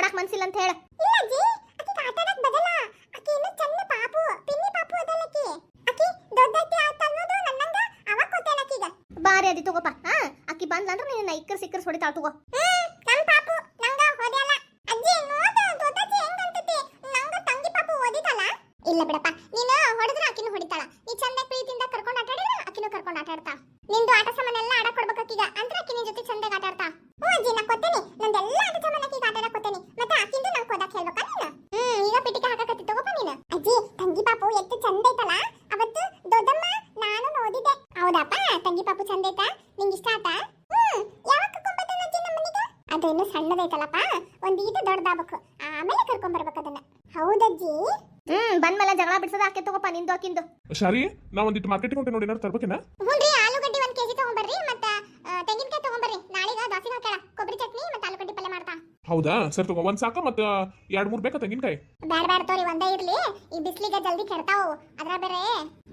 ಮನ್ಸಿಲ್ಲ ಅಂತ ಹೇಳ. ಬಾರಿ ಅದಿ ತಗೋಪ. ಹಾ ಅಕ್ಕಿ ಬಂದ್ಲಂದ್ರ ನೀನ ಇಕ್ಕರ್ ಸಿಕ್ಕರ್ ಹೊಡಿತಾಳ ತಗೋ. ಇಲ್ಲ ನಮ್ ಹ್ಮ್ ಬಂದ್ಮೇಲೆ ಜಗಳ ಬಿಡ್ಸದ ಆಕೆ ತಗೋಪ್ಪ ನಿಂದು ಆಕಿಂದು ಶಾರಿ ನಾ ಒಂದಿಟ್ಟು ಮಾರ್ಕೆಟಿಗೆ ಹೊಂಟೆ ನೋಡಿ ಏನಾರು ತರ್ಬೇಕೇನ? ಹ್ಞೂನ್ರಿ ಆಲೂಗಡ್ಡಿ ಒಂದ್ ಕೆಜಿ ತಗೊಂಬರ್ರಿ ಮತ್ತ ತೆಂಗಿನಕಾಯಿ ತಗೊಂಬರ್ರಿ. ನಾಳೆಗ ದೋಸೆ ಹಾಕ್ಯಾಳ ಕೊಬ್ಬರಿ ಚಟ್ನಿ ಮತ್ತೆ ಆಲೂಗಡ್ಡಿ ಪಲ್ಯ ಮಾಡ್ತಾ. ಹೌದಾ? ಸರ್ ತಗೋ ಒಂದ್ ಸಾಕ ಮತ್ತ ಎರಡ್ ಮೂರ್ ಬೇಕಾ ತೆಂಗಿನಕಾಯಿ? ಬ್ಯಾಡ ಬ್ಯಾಡ ತೋರಿ ಒಂದೇ ಇರ್ಲಿ. ಈ ಬಿಸ್ಲಿಗೆ ಜಲ್ದಿ ಕೆಡ್ತಾವು. ಅದ್ರ ಬೇರೆ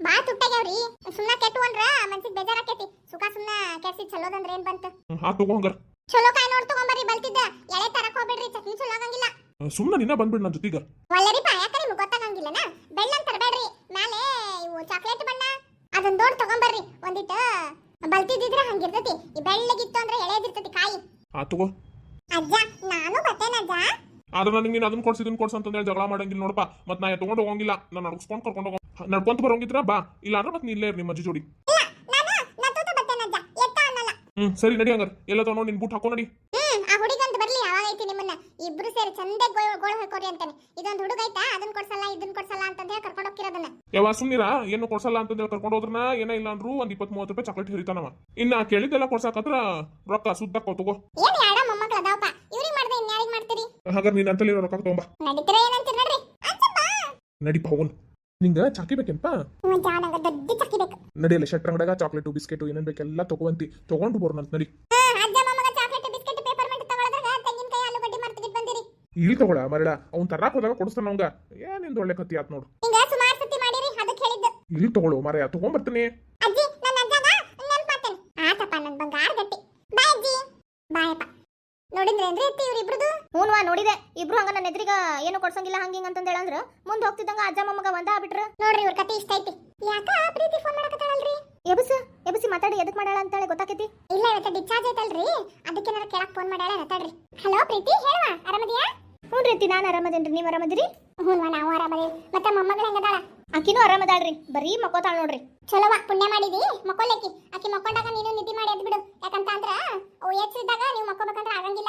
ಬಾ ತುಟ್ಟಾಗ್ಯಾವ್ರಿ ಸುಮ್ನ ಕೆಟ್ಟು ಅಂದ್ರ ಮನ್ಸಿಗೆ ಬೇಜಾರಾಕೈತಿ. ಸುಖ ಸುಮ್ನ ಕೆಡ್ಸಿ ಚಲೋದಂದ್ರ ಏನ್ ಬಂತು? ಹಾ ತಗೋ ಹಂಗಾರ. ಚಲೋ ಕಾಯಿ ನೋಡ್ ತಗೊಂಬರ್ರಿ ಬಲ್ತಿದ್ದ. ಎಳೆ ತರಕ್ ಹೋಗ್ಬೇಡ್ರಿ ಚಟ್ನಿ ಚಲೋ ಆಗಂಗಿಲ್ಲ. ಸುಮ್ಮನೆ ನಿನ್ನ ಬಂದ್ಬಿಡ್ ನನ್ನ ಜೊತೆಗ. ಒಳ್ಳೆರಿ ಯಾಕಂದ್ರೆ ನಿಮ್ಗೆ ಗೊತ್ತಾಗಂಗಿಲ್ಲನ? ಬೆಳ್ಳನ್ ತರಬೇಡ್ರಿ ಮೇಲೆ ಇವು ಚಾಕ್ಲೇಟ್ ಬಣ್ಣ. ಅದನ್ನ ದೊಡ್ಡ ತಗೊಂಬರ್ರಿ. ಒಂದಿಟ್ಟು ಬಲ್ತಿದ್ದಿದ್ರೆ ಹಂಗಿರ್ತೈತಿ. ಈ ಬೆಳ್ಳಗಿತ್ತು ಅಂದ್ರೆ ಎಳೆದಿರ್ತತಿ ಕಾಯಿ. ಆ ತಗೋ. ಅಜ್ಜ ನಾನು ಬರ್ತೇನೆ ಅಜ್ಜ. ಆದ್ರೆ ನನಗೆ ನೀನು ಅದನ್ನ ಕೊಡ್ಸಿ ಕೊಡ್ಸ ಅಂತ ಅಂತಂದೇಳಿ ಜಗಳ ಮಾಡಂಗಿಲ್ಲ ನೋಡಪ್ಪ. ಮತ್ತೆ ನಾ ತಗೊಂಡು ಹೋಗಂಗಿಲ್ಲ. ನಾನು ನಡ್ಸ್ಕೊಂಡು ಕರ್ಕೊಂಡು ಹೋಗೋ. ನಡ್ಕೊಂತ ಬರೋಂಗಿದ್ರ ಬಾ. ಇಲ್ಲ ಅಂದ್ರೆ ಮತ್ತೆ ನೀ ಇಲ್ಲೇ ಇರ್ ನಿಮ್ಮ ಅಜ್ಜಿ ಜೋಡಿ. ಇಲ್ಲ ನಾನು ನಾ ತೂತ ಬರ್ತೇನೆ ಅಜ್ಜ. ಎತ್ತ ಅನ್ನಲ್ಲ. ಹ್ಮ್ ಸರಿ ನಡಿ ಹಂಗಾರೆ. ಎಲ್ಲ ತಗೊಂಡು ನಿನ್ ಬೂಟ್ ಹಾಕೋ ನಡಿ ಹ್ಮ್ ಆ ಹುಡುಗಂತ ಬರ್ಲಿ ಯಾವಾಗ ಐತಿ ನಿಮ್ಮನ್ನ ಇಬ್ರು ಸೇರಿ ಚಂದ ಗೋಳು ಹಾಕೋರಿ ಅಂತಾನೆ ಇದೊಂದು ಹುಡುಗ ಐತಾ? ಅದನ್ನ ಕೊಡ್ಸಲ್ಲ ಇದನ್ನ ಕೊಡ್ಸಲ್ಲ ಅಂತ ಹೇಳಿ ಕರ್ಕೊಂಡು ಹೋಗಿರೋದನ್ನ ಯಾವ ಸುಮ್ನಿರ? ಏನು ಕೊಡ್ಸಲ್ಲ ಅಂತಂದೇಳಿ ಕರ್ಕೊಂಡು ಹೋದ್ರನ? ಏನ ಇಲ್ಲ ಅಂದ್ರು ಒಂದ್ ಇಪ್ಪತ್ ಮೂವತ್ತು ರೂಪಾಯಿ ಚಾಕ್ಲೇಟ್ ಹಿರಿತಾನವ. ಇನ್ನ ಕೇಳಿದ್ದೆಲ್ಲ ಕೊಡ್ಸಾಕತ್ರ ರೊಕ್ಕ ಸುದ್ದಕ್ಕೋ ತಗೋ. ಏನ್ ಯಾಡ ಮೊಮ್ಮಕ್ಳು ಅದಾವಪ್ಪ? ಇವ್ರಿಗೆ ಮಾಡ್ದೆ ಇನ್ಯಾರಿಗೆ ಮಾಡ್ತೀರಿ? ಹಾಗಾದ್ರೆ ನೀನ್ ಅಂತಲ್ಲಿ ರೊಕ್ಕ ತಗೊಂಬ. ನಡೀತೀರ ಏನಂತೀರಿ ನೋಡ್ರಿ. ನಡಿ ಪವನ್. ನಿಂಗ ಚಾಕಿ ಬೇಕೇನ್ಪ? ದೊಡ್ಡ ಚಾಕಿ ಬೇಕು. ನಡಿಯಲ್ಲ ಶೆಟ್ರ್ ಅಂಗಡಿಯಾಗ ಚಾಕ್ಲೇಟು ಬಿಸ್ಕೆಟು ಏನೇನ್ ಬೇಕೆಲ್ಲ ತಗೊಂತಿ ತಗೊಂಡು ಬರೋಣಂತ ನಡಿ. ಇಲ್ಲಿ ತಗೊಳ ಮರಳ. ಅವ್ನ್ ತರಾಕ್ ಹೋದಾಗ ಕೊಡಿಸ್ತಾನ ಅವಂಗ ಏನಿಂದ ಒಳ್ಳೆ ಕತ್ತಿ ಆತ್ ನೋಡು. ಇಲ್ಲಿ ತಗೊಳು ಮರ ತಗೊಂಬರ್ತೀನಿ ಅಜ್ಜಿ ನನ್ನ ಅಜ್ಜಗ ನೆನ್ಪಾತೇನೆ ಆತಪ್ಪ ನನ್ ಬಂಗಾರ ಗಟ್ಟಿ ಬಾಯ್ ಅಜ್ಜಿ ಬಾಯಪ್ಪ ನೋಡಿದ್ರೇನ್ರಿ ಅತ್ತಿ ಇವ್ರಿಬ್ರದು ಹೂನ್ವಾ ನೋಡಿದೆ. ಇಬ್ರು ಹಂಗ ನನ್ನ ಎದ್ರಿಗ ಏನು ಕೊಡ್ಸಂಗಿಲ್ಲ ಹಂಗ ಹಿಂಗ ಅಂತಂದ ಹೇಳಂದ್ರ. ಮುಂದೆ ಹೋಗ್ತಿದ್ದಂಗ ಅಜ್ಜ ಮೊಮ್ಮಗ ಒಂದ ಬಿಟ್ರ ನೋಡ್ರಿ ಇವ್ರ ಕತೆ ಇಷ್ಟ ಐತಿ. ಯಾಕ ಪ್ರೀತಿ ಫೋನ್ ಮಾಡಕತ್ತಾಳಲ್ರಿ? ಎಬಸ್ ಎಬಸಿ ಮಾತಾಡಿ ಎದಕ್ ಮಾಡಾಳ ಅಂತೇಳಿ ಗೊತ್ತಾಕೈತಿ. ಇಲ್ಲ ಇವತ್ತು ಡಿಸ್ಚಾರ್ಜ್ ಐತಲ್ರಿ ಅದಕ್ಕೆ ನಾನು ಕೇಳಕ್ ಫೋನ್ ಮಾಡಾಳ ನತಾಡ್ರಿ ಹಲೋ ಪ್ರೀತಿ ಹೇಳುವ ಆರಾಮದಿಯಾ? ಹ್ಞೂ ರೀತಿ ನಾನು ಆರಾಮದೇನ್ರಿ ನೀವು ಆರಾಮದಿರಿ? ಹ್ಞೂ ನಾವು ಆರಾಮದಿ ಮತ್ತೆ ಮೊಮ್ಮಗಳು ಹೆಂಗದಾಳ? ಆಕಿನೂ ಆರಾಮದಾಳ್ರಿ ಬರೀ ಮಕ್ಕೋತಾಳ ನೋಡ್ರಿ. ಚಲೋವ ಪುಣ್ಯ ಮಾಡಿದಿ? ಮಕ್ಕೋಲೇಕಿ ಆಕಿ ಮಕ್ಕೊಂಡಾಗ ನೀನು ನಿದ್ದೆ ಮಾಡಿ ಎದ್ದು ಬಿಡು. ಯಾಕಂತ ಅಂದ್ರ ಅವು ಎಚ್ಚರಿದ್ದಾಗ ನೀವು ಮಕ್ಕೋಬೇಕಂದ್ರ ಆಗಂಗಿಲ್ಲ.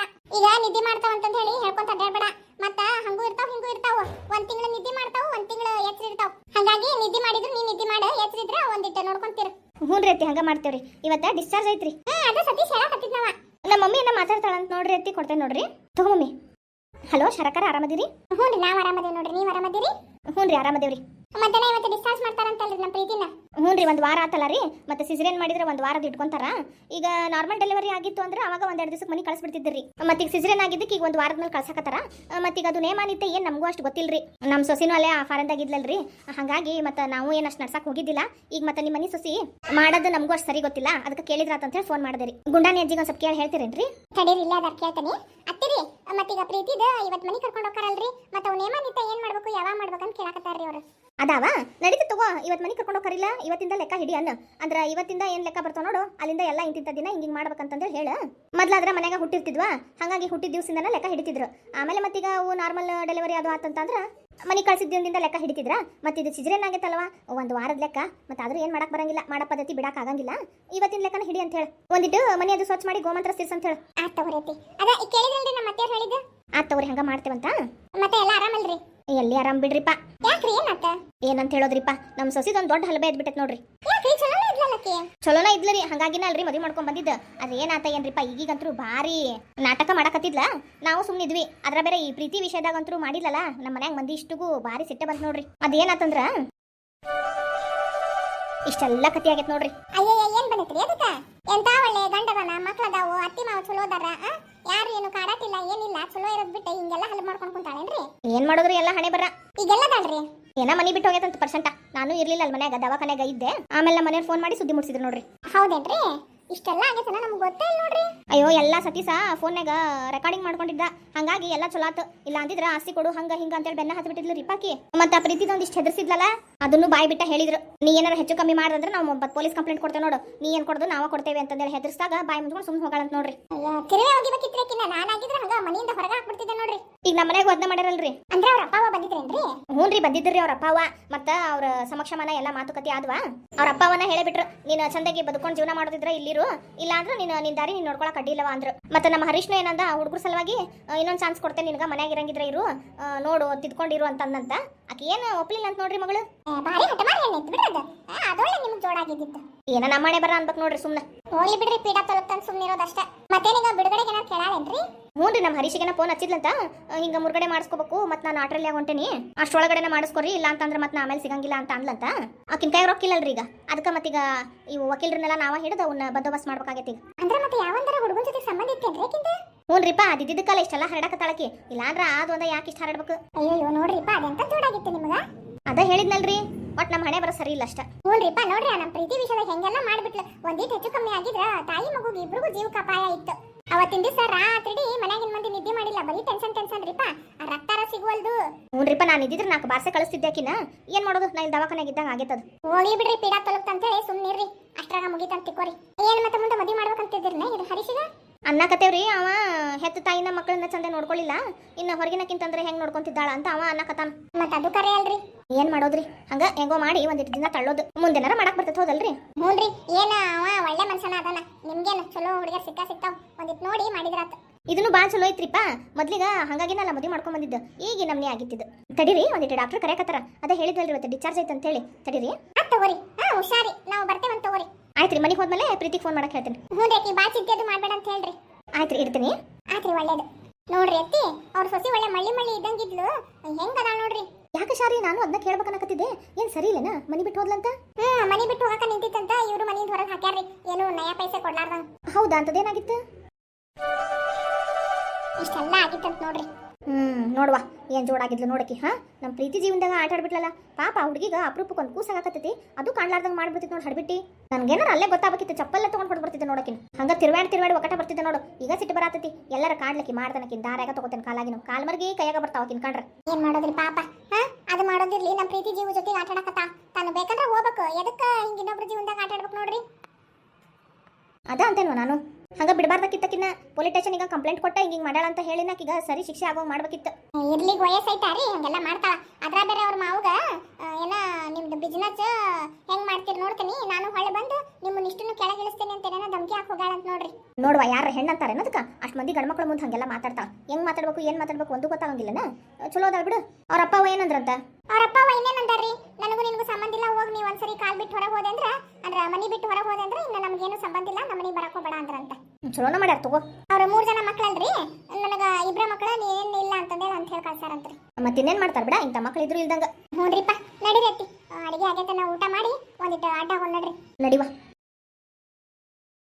ನಿದ್ದೆ ಮಾಡ್ತಾವ ಅಂತ ಹೇಳಿ ಹೇಳ್ಕೊಂತ ಅಡ್ಡಾಡ್ಬೇಡ ಮತ್ತ ಹಂಗೂ ಇರ್ತಾವ ಹಿಂಗೂ ಇರ್ತಾವ. ಒಂದ್ ತಿಂಗಳ ನಿದ್ದೆ ಮಾಡ್ತಾವ ಒಂದ್ ತಿಂಗಳ ಎಚ್ಚರ ಇರ್ತಾವ. ಹಂಗಾಗಿ ನಿದ್ದೆ ಮಾಡಿದ್ರು ನೀ ನಿದ್ದೆ ಮಾಡ ಎಚ್ಚರಿದ್ರ ಒಂದಿಟ್ಟ ನೋಡ್ಕೊಂತೀರ. ಹ್ಞೂ ರೀ ಅತ್ತಿ ಹಂಗ ಮಾಡ್ತೇವ್ರಿ. ಇವತ್ತ ಡಿಸ್ಚಾರ್ಜ್ ಐತ್ರಿ. ಹ್ಮ್ ಅದ ಸತೀಶ್ ಹೇಳಕತ್ತಿದ್ನವ ನಮ್ಮ ಮಮ್ಮಿ ಏನ ಮಾತಾಡ್ತಾಳ ಅಂತ ನೋಡ್ರಿ ಅತ್ತಿ ಕೊಡ್ತೇನೆ ನೋಡ್ರಿ. ತಗೋ ಮಮ್ಮಿ. ಹಲೋ ಶರಕರ ಆರಾಮದಿರಿ? ಹ್ಞೂ ರೀ ನಾವು ಆರಾಮದೇವಿ ನೋಡ್ರಿ ನೀವ್ ಆರಾಮದಿರಿ? ಹ್ಞೂ ರೀ ಆರಾಮದೇವ್ರಿ. ಮಧ್ಯಾಹ್ನ ಇವತ್ತು ಡಿಸ್ಚಾರ್ಜ್ ಮಾಡ್ತಾರಂತಲ್ರಿ ನಮ್ಮ ಪ್ರೀತಿನ. ಹ್ಞೂ ರೀ ಒಂದು ವಾರ ಆತಲ್ಲ ರೀ. ಮತ್ತೆ ಸಿಸರೇನ್ ಮಾಡಿದ್ರೆ ಒಂದು ವಾರದ ಇಟ್ಕೊಂತಾರ. ಈಗ ನಾರ್ಮಲ್ ಡೆಲಿವರಿ ಆಗಿತ್ತು ಅಂದ್ರೆ ಅವಾಗ ಒಂದೆರಡು ದಿವಸಕ್ಕೆ ಮನೆ ಕಳಿಸ್ಬಿಡ್ತಿದ್ರಿ ಮತ್ತೆ ಈಗ ಸಿಸರೇನ್ ಆಗಿದ್ದಕ್ಕೆ ಈಗ ಒಂದು ವಾರದ ಮೇಲೆ ಕಳ್ಸಕತ್ತಾರ. ಮತ್ತೆ ಈಗ ಅದು ನೇಮಾನಿತ್ತೆ ಏನು ನಮಗೂ ಅಷ್ಟು ಗೊತ್ತಿಲ್ರಿ. ನಮ್ಮ ಸೊಸಿನೂ ಅಲ್ಲೇ ಆ ಫಾರನ್ದಾಗ ಇದ್ಲಲ್ರಿ. ಹಾಗಾಗಿ ಮತ್ತೆ ನಾವು ಏನು ಅಷ್ಟು ನಡ್ಸಕ್ ಹೋಗಿದ್ದಿಲ್ಲ. ಈಗ ಮತ್ತೆ ನಿಮ್ಮ ಮನೆ ಸೊಸಿ ಮಾಡೋದು ನಮಗೂ ಅಷ್ಟು ಸರಿ ಗೊತ್ತಿಲ್ಲ. ಅದಕ್ಕೆ ಕೇಳಿದ್ರಾತ ಅಂತ ಹೇಳಿ ಫೋನ್ ಮಾಡಿದೆ ರೀ. ಗುಂಡಾನಿ ಅಜ್ಜಿಗೆ ಒಂದು ಸ್ವಲ್ಪ ಕೇಳಿ ಹೇಳ್ತೀರೇನ್ರಿ? ಕಡೆ ಇಲ್ಲ ಅದಾರ ಕೇಳ್ತಾನೆ. ಅತ್ತಿರಿ ಮತ್ತೀಗ ಪ್ರೀತಿದ ಇವತ್ತು ಮನೆ ಕರ್ಕೊಂಡು ಹೋಗ್ತಾರಲ್ರಿ. ಮತ್ತೆ ಅವ್ನು ನೇಮಾನಿತ್ತ ಏನು ಮಾಡ್ಬೇಕು ಯಾವಾಗ ಮಾಡ್ಬೇಕಂತ ಕೇಳಕತ್ತಾರ್ರಿ ಅವ್ರು. ಅದಾವ? ನಡೀತು ತಗೋ ಇವತ್ತು ಮನೆ ಕರ್ಕೊಂಡು ಕರಿಲ್ಲ ಇವತ್ತಿಂದ ಲೆಕ್ಕ ಹಿಡಿ ಅನ್ನ. ಅಂದ್ರೆ ಇವತ್ತಿಂದ ಏನು ಲೆಕ್ಕ ಬರ್ತಾವ ನೋಡು, ಅಲ್ಲಿಂದ ಎಲ್ಲ ಇಂತಿಂತ ದಿನ ಹಿಂಗೆ ಮಾಡ್ಬೇಕಂತಂದ್ರೆ ಹೇಳ. ಮೊದ್ಲಾದ್ರೆ ಮನೆಗೆ ಹುಟ್ಟಿರ್ತಿದ್ವಾ? ಹಾಗಾಗಿ ಹುಟ್ಟಿದ ದಿವಸದಿಂದನ ಲೆಕ್ಕ ಹಿಡಿತಿದ್ರು. ಆಮೇಲೆ ಮತ್ತೀಗ ಅವು ನಾರ್ಮಲ್ ಡೆಲಿವರಿ ಅದು ಆತಂತಂದ್ರೆ ಮನೆ ಕಳ್ಸಿದ ದಿನದಿಂದ ಲೆಕ್ಕ ಹಿಡಿತಿದ್ರ? ಮತ್ತೆ ಇದು ಸಿಜರೇನ್ ಒಂದು ವಾರದ ಲೆಕ್ಕ. ಮತ್ತೆ ಆದ್ರೂ ಏನು ಮಾಡಕ್ ಬರಂಗಿಲ್ಲ, ಮಾಡೋ ಪದ್ಧತಿ ಬಿಡಕ್ ಆಗಂಗಿಲ್ಲ. ಇವತ್ತಿನ ಲೆಕ್ಕನ ಹಿಡಿ ಅಂತ ಹೇಳಿ. ಒಂದಿಟ್ಟು ಮನೆ ಅದು ಸ್ವಚ್ಛ ಮಾಡಿ ಗೋಮಂತ್ರ ಸಿರ್ಸ್ ಅಂತ ಹೇಳಿ. ಆಯ್ತು ಅದ ಈಗ ಕೇಳಿದ್ರಲ್ರಿ ನಮ್ಮ ಮತ್ತೆ ಹೇಳಿದ್ದು? ಆತ್ ತಗೋರಿ ಹಂಗ ಮಾಡ್ತೇವಂತ? ಮತ್ತೆ ಎಲ್ಲ ಆರಾಮಲ್ರಿ? ಎಲ್ಲಿ ಆರಾಮ್ ಬಿಡ್ರಿಪ್ಪ. ಯಾಕ್ರಿ ಏನಾತ ಏನಂತ ಹೇಳೋದ್ರಿಪ್ಪ ನಮ್ಮ ಸೊಸಿದೊಂದು ದೊಡ್ಡ ಹಲಬೆ ಎದ್ಬಿಟ್ಟೈತ್ ನೋಡ್ರಿ. ಯಾಕ್ರಿ ಚಲೋ ಇದ್ಲಲ್ಲಕಿ ಚಲೋನ ಇದ್ಲರಿ ಹಂಗಾಗಿನ ಅಲ್ರಿ ಮದ್ವೆ ಮಾಡ್ಕೊಂಡ್ ಬಂದಿದ್ದ. ಅದೇನಾತ ಏನ್ರಿಪ್ಪ ಈಗಂತೂ ಭಾರಿ ನಾಟಕ ಮಾಡಕತ್ತಿದ್ಲ? ನಾವು ಸುಮ್ನಿದ್ವಿ. ಅದ್ರ ಬೇರೆ ಈ ಪ್ರೀತಿ ವಿಷಯದಾಗಂತೂ ಮಾಡಿಲ್ಲಲ್ಲ ನಮ್ಮ ಮನ್ಯಾಗ ಮಂದಿ ಇಷ್ಟಗೂ ಭಾರಿ ಸಿಟ್ಟೆ ಬಂತ ನೋಡ್ರಿ. ಅದೇನಾತಂದ್ರ? ಇಷ್ಟೆಲ್ಲ ಕತಿ ಆಗೈತ್ ನೋಡ್ರಿ. ಅಯ್ಯಯ್ಯ ಏನ್ ಬಂದೈತ್ರಿ ಅದಕ್ಕ? ಎಂತ ಒಳ್ಳೆ ಗಂಡದನ ಮಕ್ಳದಾವು ಅತ್ತಿ ಮಾವ ಚಲೋ ಅದಾರ ಆ? ಯಾರು ಏನು ಕಾಡಾಟಿಲ್ಲ ಏನಿಲ್ಲ ಚಲೋ ಇರೋದ್ ಬಿಟ್ಟು ಹಿಂಗೆಲ್ಲ ಹಲ್ ಮಾಡ್ಕೊಂಡ್ ಕುಂತಾಳೇನ್ರಿ? ಏನ್ ಮಾಡಿದ್ರು ಎಲ್ಲ ಹಣೆ ಬರ್ರ? ಈಗೆಲ್ಲದಾಳ್ರಿ ಏನ ಮನಿ ಬಿಟ್ಟು ಹೋಗೈತಂತ ಪರ್ಸೆಂಟ. ನಾನು ಇರ್ಲಿಲ್ಲ ಅಲ್ಲಿ ಮನ್ಯಾಗ ದವಾಖಾನೆಗ ಇದ್ದೆ. ಆಮೇಲೆ ಮನೆಯವ್ರು ಫೋನ್ ಮಾಡಿ ಸುದ್ದಿ ಮುಟ್ಸಿದ್ರು ನೋಡ್ರಿ. ಹೌದೇನ್ರಿ? ಇಷ್ಟೆಲ್ಲ ಆಗೈತಲ್ಲ ನಮ್ಗೆ ಗೊತ್ತೇ ಇಲ್ಲ ನೋಡ್ರಿ. ಅಯ್ಯೋ ಎಲ್ಲ ಸತೀಸ ಫೋನ್ಯಾಗ ರೆಕಾರ್ಡಿಂಗ್ ಮಾಡ್ಕೊಂಡಿದ್ದ. ಹಂಗಾಗಿ ಎಲ್ಲ ಚಲೋ ಆತು. ಇಲ್ಲ ಅಂದಿದ್ರ ಆಸ್ತಿ ಕೊಡು ಹಂಗ ಹಿಂಗ ಅಂತೇಳಿ ಬೆನ್ನ ಹತ್ತು ಬಿಟ್ಟಿದ್ಲು ರಿಪಾಕಿ. ಮತ್ತ ಪ್ರೀತಿದ ಒಂದಿಷ್ಟು ಹೆದರ್ಸಿದ್ಲಲ್ಲ ಅದನ್ನು ಬಾಯ್ ಬಿಟ್ಟ ಹೇಳಿದ್ರು. ನೀ ಏನಾರ ಹೆಚ್ಚು ಕಮ್ಮಿ ಮಾಡಿದ್ರೆ ನಾವು ಮತ್ತೆ ಪೊಲೀಸ್ ಕಂಪ್ಲೇಂಟ್ ಕೊಡ್ತೇವೆ ನೋಡು. ನೀ ಏನ್ ಕೊಡೋದು ನಾವ ಕೊಡ್ತೇವೆ ಅಂತಂದೇಳಿ ಹೆದರ್ಸಾಗ ಬಾಯಿ ಮುಂದ್ಕೊಂಡು ಸುಮ್ಮನೆ ಹೋಗಲ್ಲ ನೋಡ್ರಿ. ತಿರುವೆ ಹೋಗಿಬೇಕಿತ್ರೇಕಿನ ನಾನಾಗಿದ್ರೆ ಹಂಗ ಮನೆಯಿಂದ ಹೊರಗೆ ಹಾಕ್ಬಿಡ್ತಿದ್ದೆ ನೋಡ್ರಿ. ಈಗ ನಮ್ಮ ಮನೆಗೆ ಒದ್ನ ಮಾಡ್ಯಾರಲ್ರಿ. ಅಂದ್ರೆ ಅವ್ರ ಅಪ್ಪ ಬಂದಿದ್ರೇನ್ರಿ? ಹ್ಞೂನ್ರಿ ಬಂದಿದ್ರಿ ಅವ್ರ ಅಪ್ಪ ಮತ್ತ ಅವ್ರ ಸಮಕ್ಷಮನ ಎಲ್ಲ ಮಾತುಕತೆ ಆದ್ವಾ? ಅವ್ರ ಅಪ್ಪವನ್ನ ಹೇಳಿಬಿಟ್ರು. ನೀನು ಚಂದಾಗಿ ಬದುಕೊಂಡು ಜೀವನ ಮಾಡೋದಿದ್ರ ಇಲ್ಲಿರು ಇಲ್ಲ ಅಂದ್ರೆ ನೀನು ನಿನ್ ದಾರಿ ನೀನು ನೋಡ್ಕೊಳಕ್ ಅಡ್ಡಿಲ್ಲವ ಅಂದ್ರು. ಮತ್ತೆ ನಮ್ಮ ಹರೀಶ್ನು ಏನಂದ ಹುಡುಗರ ಸಲುವಾಗಿ ಇನ್ನೊಂದು ಚಾನ್ಸ್ ಕೊಡ್ತೇನೆ ನಿನಗ ಮನ್ಯಾಗ ಇರಂಗಿದ್ರೆ ಇರು ನೋಡು ತಿದ್ಕೊಂಡಿರು ಅಂತಂದಂತ. ಆಕಿ ಏನು ಒಪ್ಲಿಲ್ಲ ಅಂತ ನೋಡ್ರಿ ಮಗಳು? ಏನ ಭಾರಿ ಮನೆ ಹೆಣ್ಣು ಇತ್ತು ಬಿಡ್ರಿ ಅದು. ಆ, ಅದೊಳ್ಳೆ ನಿಮ್ಗೆ ಜೋಡಾಗಿದ್ದಿತ್ತು. ಏನ ನಮ್ಮನೆ ಬರ ಅನ್ಬೇಕು ನೋಡ್ರಿ ಸುಮ್ನೆ. ಹೋಗ್ಲಿ ಬಿಡ್ರಿ ಪೀಡಾ ತಲುಪ್ತಾನೆ ಸುಮ್ಮನಿರೋದಷ್ಟೇ ಮತ್ತೇನೀಗ ಬಿಡುಗಡೆಗೆ ಏನಾರು ಕೇಳಾಳೇನ್ರಿ ರೀ ನಮ್ಮ ಹರೀಶಿಗೆನ ಫೋನ್ ಹಚ್ಚಿದ್ಲಂತ ಹಿಂಗ ಮುರ್ಗಡೆ ಮಾಡಿಸ್ಕೋಬೇಕು ಮತ್ತೆ ನಾನು ಆಟ್ರಲ್ಲಿ ಹೊಂಟೇನಿ? ಅಷ್ಟೊಳಗಡೆನ ಮಾಡಿಸ್ಕೊರಿ ಇಲ್ಲ ಅಂತಂದ್ರೆ ಮತ್ತೆ ನಾ ಆಮೇಲೆ ಸಿಗಂಗಿಲ್ಲ ಅಂತ ಅಂದ್ಲಂತ ಆಕಿನ ಕೈ ರೊಕ್ಕಿಲ್ಲಲ್ರಿ ಈಗ. ಅದಕ್ಕೆ ಮತ್ತೀಗ ಇವು ವಕೀಲರನ್ನೆಲ್ಲ ನಾವ ಹಿಡಿದು ಅವನ್ನ ಬಂದೋಬಸ್ತ್ ಮಾಡ್ಬೇಕಾಗೈತಿ ಈಗ. ಅಂದ್ರೆ ಮತ್ತೆ ಯಾವಂದರ ಹುಡುಗನ ಜೊತೆ ಸಂಬಂಧ ಇತ್ತೇನ್ರಿ ಆಕಿಂದ? ಹ್ಞೂನ್ರಿಪ್ಪ ಅದಿದ್ದಕ್ಕಲ್ಲ ಇಷ್ಟೆಲ್ಲ ಹರಡಕ ಇಲ್ಲಾಂದ್ರ ಅದು ಒಂದ ಯಾಕೆ ಇಷ್ಟ ಹರಡ್ಬೇಕು? ಅಯ್ಯೋ ನೋಡ್ರಿಪ್ಪ ಅದೆಂತ ಜೋಡಾಗಿತ್ತು ನಿಮ್ಗ? ಅದ ಹೇಳಿದ್ನಲ್ರಿ ಒಟ್ ನಮ್ಮ ಹಣೆ ಬರ ಸರಿ ಇಲ್ಲ ಅಷ್ಟ. ಹ್ಞೂನ್ರಿಪ್ಪ ನೋಡ್ರಿ ನಮ್ಮ ಪ್ರೀತಿ ವಿಷಯದಾಗ ಹೆಂಗೆಲ್ಲ ಮಾಡ್ಬಿಟ್ಲು. ಒಂದಿಟ್ಟು ಹೆಚ್ಚು ಕಮ್ಮಿ ಆಗಿದ್ರ ತಾಯಿ ಮಗುಗೆ ಇಬ್ರಿಗೂ ಜೀವಕ್ಕೆ ಅಪಾಯ ಇತ್ತು. ಅವತ್ತಿನ ದಿವಸ ರಾತ್ರಿ ಮನ್ಯಾಗಿನ ಮಂದಿ ನಿದ್ದೆ ಮಾಡಿಲ್ಲ ಬರೀ ಟೆನ್ಷನ್ ಟೆನ್ಷನ್ ರೀಪ. ಆ ರಕ್ತಾರ ಸಿಗುವಲ್ದು. ಹ್ಞೂನ್ರಿಪ್ಪ ನಾನು ಇದ್ದಿದ್ರೆ ನಾಲ್ಕು ಬಾರ್ಸೆ ಕಳಿಸ್ತಿದ್ದಾಕಿನ ಏನು ಮಾಡೋದು? ನಾ ಇಲ್ಲಿ ದವಾಖಾನೆಗೆ ಇದ್ದಂಗ ಆಗೈತದ. ಹೋಗ್ಲಿ ಬಿಡ್ರಿ ಪೀಡಾ ತಲುಪ್ತಂತೇಳಿ ಸುಮ್ಮನಿರ್ರಿ ಅಷ್ಟ್ರಾಗ ಮುಗಿತಂತ ತಿಕ್ಕೋರಿ. ಏನು ಮತ್ತೆ ಮುಂದೆ ಮದುವೆ ಮಾಡ್ಬೇಕಂತಿದ್ದೀರಿ ಇದು ಹರಿಸಿಗ ಅನ್ನಕತ್ತೇವ್ರಿ ಅವ ಹೆತ್ತ ತಾಯಿನ ಮಕ್ಕಳನ್ನ ಚಂದ ನೋಡ್ಕೊಳ್ಳಿಲ್ಲ ಇನ್ನು ಹೊರಗಿನಕ್ಕಿಂತಂದ್ರೆ ಹೆಂಗ್ ನೋಡ್ಕೊಂತಿದ್ದಾಳ ಅಂತ ಅವ ಅನ್ನಕತ್ತಾನ ಮತ್ತೆ ಅದು ಕರೆ ಅಲ್ರಿ? ಏನ್ ಮಾಡೋದ್ರಿ? ಹಂಗ ಹೆಂಗೋ ಮಾಡಿ ಒಂದಿಟ್ಟು ದಿನ ತಳ್ಳೋದು. ಮುಂದೆನಾರ ಮಾಡಕ್ ಬರ್ತೈತೆ ಹೋದಲ್ರಿ? ಹ್ಞೂನ್ರಿ ಏನ ಅವ ಒಳ್ಳೆ ಮನುಷ್ಯನ ಅದಾನ. ನಿಮ್ಗೇನು ಚಲೋ ಹುಡುಗ ಸಿಕ್ಕ ಸಿಕ್ತಾವ್. ಒಂದಿಟ್ ನೋಡಿ ಮಾಡಿದ್ರಾತ. ಇದನ್ನು ಭಾಳ ಚಲೋ ಐತ್ರಿಪ್ಪ. ಮೊದ್ಲಿಗ ಹಂಗಾಗಿನಲ್ಲ ಮದುವೆ ಮಾಡ್ಕೊಂಡ್ ಬಂದಿದ್ದು ಈಗ ನಮ್ನಿ ಆಗಿತ್ತಿದ್ದು ತಡೀರಿ ಒಂದಿಟ್ಟು ಡಾಕ್ಟರ್ ಕರೆಯಕತ್ತಾರ ಅದ ಹೇಳಿದ್ವಲ್ರಿ ಇವತ್ತು ಡಿಸ್ಚಾರ್ಜ್ ಐತೆ ಅಂತ ಹೇಳಿ ತಡೀರಿ ತಗೋರಿ. ಹಾ ಹುಷಾರಿ. ನಾವು ಬರ್ತೇವಂತ ತಗೋರಿ. ಆಯ್ತ್ರಿ ಮನೆಗೆ ಹೋದ್ಮೇಲೆ ಪ್ರೀತಿಗೆ ಫೋನ್ ಮಾಡಕ್ ಹೇಳ್ತೀನಿ. ಹ್ಞೂನ್ರಿ ರೀ ಬಾ ಚಿಂತೆ ಅದು ಮಾಡ್ಬೇಡ ಅಂತ ಹೇಳ್ರಿ. ಆಯ್ತ್ರಿ ಇಡ್ತೀನಿ. ಆತ್ರಿ ಒಳ್ಳೇದು. ನೋಡ್ರಿ ಅತ್ತಿ ಅವ್ರ ಸೊಸಿ ಒಳ್ಳೆ ಮಳ್ಳಿ ಮಳ್ಳಿ ಇದ್ದಂಗಿದ್ಲು ಹೆಂಗ್ ಅದಾಳ ನೋಡ್ರಿ. ಯಾಕೆ ಶಾರಿ ನಾನು ಅದನ್ನ ಕೇಳ್ಬೇಕನ್ನಕತ್ತಿದ್ದೆ. ಏನ್ ಸರಿ ಇಲ್ಲನ? ಮನಿ ಬಿಟ್ಟು ಹೋದ್ಲಂತ? ಹ್ಮ್ ಮನಿ ಬಿಟ್ಟು ಹೋಗಕ ನಿಂತಿತ್ತಂತ ಇವ್ರು ಮನಿಯಿಂದ ಹೊರಗೆ ಹಾಕ್ಯಾರ್ರಿ. ಏನು ನಯ ಪೈಸೆ ಕೊಡ್ಲಾರ್ದಂಗ. ಹೌದಾ ಅಂತದೇನಾಗಿತ್ತು? ಇಷ್ಟೆಲ್ಲ ಆಗಿತ್ತಂತ ನೋಡ್ರಿ. ಹ್ಮ್ ನೋಡ್ವಾ ಏನ್ ಜೋಡಾಗಿದ್ಲು ನೋಡಕ್ಕೆ ಹಾ? ನಮ್ಮ ಪ್ರೀತಿ ಜೀವನದಾಗ ಆಟ ಆಡ್ಬಿಟ್ಲಲ್ಲ? ಪಾಪ ಹುಡುಗಿಗ ಅಪರೂಪಕ್ಕೆ ಒಂದು ಕೂಸಾಗತ್ತೈತಿ ಅದು ಕಾಣ್ಲಾರ್ದಂಗ ಮಾಡ್ಬಿಡ್ತಿತ್ತು ನೋಡಿ ಹಡ್ಬಿಟ್ಟಿ. ನನ್ಗೇನಾರ ಅಲ್ಲೇ ಗೊತ್ತಾಗಬೇಕಿತ್ತು ಚಪ್ಪಲ್ಲ ತಗೊಂಡ್ ಹೊಡ್ ಬರ್ತಿದ್ದೆ ನೋಡಕಿನ ಹಂಗ ತಿರ್ವಾಡ್ ತಿರ್ವಾಡಿ ಒಕಟ ಬರ್ತಿದ್ದೆ ನೋಡು. ಈಗ ಸಿಟ್ಟು ಬರತ್ತೈತಿ ಎಲ್ಲರ ಕಾಣ್ಲಕ್ಕೆ ಮಾಡ್ದನಕಿನ್ ದಾರ್ಯಾಗ ತಗೋತೇನೆ ಕಾಲಾಗಿನ. ಕಾಲ್ಮರ್ಗಿ ಕೈಯಾಗ ಬರ್ತಾವ ಕಿನ್ ಏನು ಏನ್ ಮಾಡೋದ್ರಿ ಪಾಪ. ಹಾ ಅದು ಮಾಡೋದಿರ್ಲಿ. ನಮ್ಮ ಪ್ರೀತಿ ಜೀವ ಜೊತೆಗೆ ಆಟ ಆಡಕತ್ತ? ತಾನು ಬೇಕಂದ್ರೆ ಹೋಗ್ಬೇಕು. ಎದಕ್ಕ ಹಿಂಗ ಇನ್ನೊಬ್ರ ಜೀವನದಾಗ ಆಟ ಆಡ್ಬೇಕು ನೋಡ್ರಿ? ಅದ ಅಂತೇನು ನಾನು? ಹಂಗ ಬಿಡಬಾರ್ದಕ್ಕಿತ್ತಕಿನ್ನ ಪೊಲೀಸ್ ಸ್ಟೇಷನ್ ಈಗ ಕಂಪ್ಲೇಂಟ್ ಕೊಟ್ಟ, ಹಿಂಗ್ ಮಾಡಾಳ ಅಂತ ಈಗ ಸರಿ ಶಿಕ್ಷೆ ಆಗೋ ಮಾಡ್ಬೇಕಿತ್ತು. ಇರ್ಲಿ ವಯಸ್ಸೈತಾರಿ ಹಂಗೆಲ್ಲ ಮಾಡ್ತಾಳ. ಅದ್ರ ಬೇರೆ ಅವ್ರ ಮಾವುಗ ನಿಮ್ದು ಬಿಸ್ನೆಸ್ ಹೆಂಗ್ ಮಾಡ್ತೀರಿ ನೋಡ್ತೀನಿ. ನಾನು ಹೊಳೆ ಬಂದು ನಿಮ್ಮನ್ನ ಇಷ್ಟನ್ನು ಕೆಳಗಿಳಿಸ್ತೇನೆ ಅಂತ ಏನೋ ಧಮಕಿ ಹಾಕಿ ಹೋಗಾಳ ಅಂತ ನೋಡ್ರಿ. ನೋಡುವ ಯಾರ ಹೆಣ್ಣಂತಾರೆ ಅನ್ನೋದಕ್ಕ? ಅಷ್ಟು ಮಂದಿ ಗಂಡ್ಮಕ್ಳ ಮುಂದೆ ಹಂಗೆಲ್ಲ ಮಾತಾಡ್ತಾವ ಹೆಂಗ್ ಮಾತಾಡ್ಬೇಕು ಏನ್ ಮಾತಾಡ್ಬೇಕು ಒಂದು ಗೊತ್ತಾಗಂಗಿಲ್ಲನ? ಚಲೋ ಅದಾಳ ಬಿಡು. ಅವ್ರ ಅಪ್ಪ ಏನಂದ್ರಂತ? ಅವ್ರ ಅಪ್ಪ ಏನೇನಂದಾರ್ರಿ ನನಗೂ ನಿನಗೂ ಸಂಬಂಧ ಇಲ್ಲ ಹೋಗಿ ನೀವು ಒಂದ್ಸರಿ ಕಾಲ್ ಬಿಟ್ಟು ಹೊರಗೆ ಹೋದೆ ಅಂದ್ರ ಅಂದ್ರೆ ಮನಿ ಬಿಟ್ಟು ಹೊರಗೆ ಹೋದೆ ಅಂದ್ರೆ ಇನ್ನು ನಮಗೇನು ಸಂಬಂಧ ಇಲ್ಲ ನಮ್ಮ ಮನಿ ಬರಕ್ ಹೋಗ್ಬೇಡ ಅಂದ್ರಂತ. ಚಲೋನ ಮಾಡ್ಯಾರ ತಗೋ. ಅವ್ರ ಮೂರ್ ಜನ ಮಕ್ಕಳಲ್ರಿ ನನಗ ಇಬ್ರ ಮಕ್ಳ ನೀನ್ ಇಲ್ಲ ಅಂತಂದೇಳಿ ಅಂತ ಹೇಳಿ ಕಳ್ಸಾರಂತ್ರಿ ಮತ್ತಿನ್ನೇನ್ ಮಾಡ್ತಾರ ಬಿಡ ಇಂಥ ಮಕ್ಳು ಇದ್ರು ಇಲ್ದಂಗ. ನೋಡ್ರಿಪ್ಪ ನಡೀರಿ ಅತ್ತಿ. ಅಡಿಗೆ ಆಗೈತೆ ನಾವು ಊಟ ಮಾಡಿ ಒಂದಿಟ್ಟು ಆಟ ಹೋಗ್ ನಡ್ರಿ. ನಡಿವಾ.